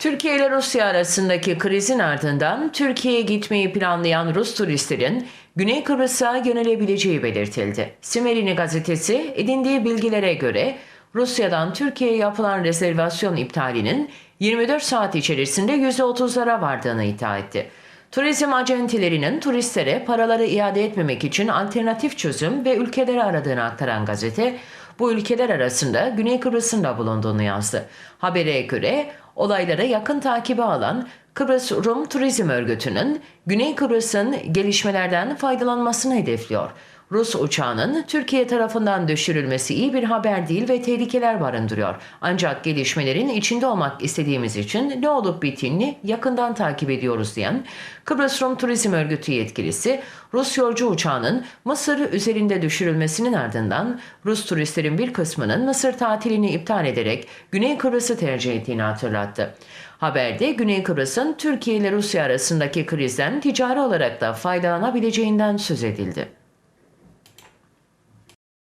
Türkiye ile Rusya arasındaki krizin ardından Türkiye'ye gitmeyi planlayan Rus turistlerin Güney Kıbrıs'a yönelebileceği belirtildi. Simerini gazetesi edindiği bilgilere göre Rusya'dan Türkiye'ye yapılan rezervasyon iptalinin 24 saat içerisinde %30'lara vardığını iddia etti. Turizm acentelerinin turistlere paraları iade etmemek için alternatif çözüm ve ülkeleri aradığını aktaran gazete, bu ülkeler arasında Güney Kıbrıs'ın da bulunduğunu yazdı. Habere göre olaylara yakın takibi alan Kıbrıs Rum Turizm Örgütü'nün Güney Kıbrıs'ın gelişmelerden faydalanmasını hedefliyor. Rus uçağının Türkiye tarafından düşürülmesi iyi bir haber değil ve tehlikeler barındırıyor. Ancak gelişmelerin içinde olmak istediğimiz için ne olup bittiğini yakından takip ediyoruz diyen Kıbrıs Rum Turizm Örgütü yetkilisi Rus yolcu uçağının Mısır üzerinde düşürülmesinin ardından Rus turistlerin bir kısmının Mısır tatilini iptal ederek Güney Kıbrıs'ı tercih ettiğini hatırlattı. Haberde Güney Kıbrıs'ın Türkiye ile Rusya arasındaki krizden ticari olarak da faydalanabileceğinden söz edildi.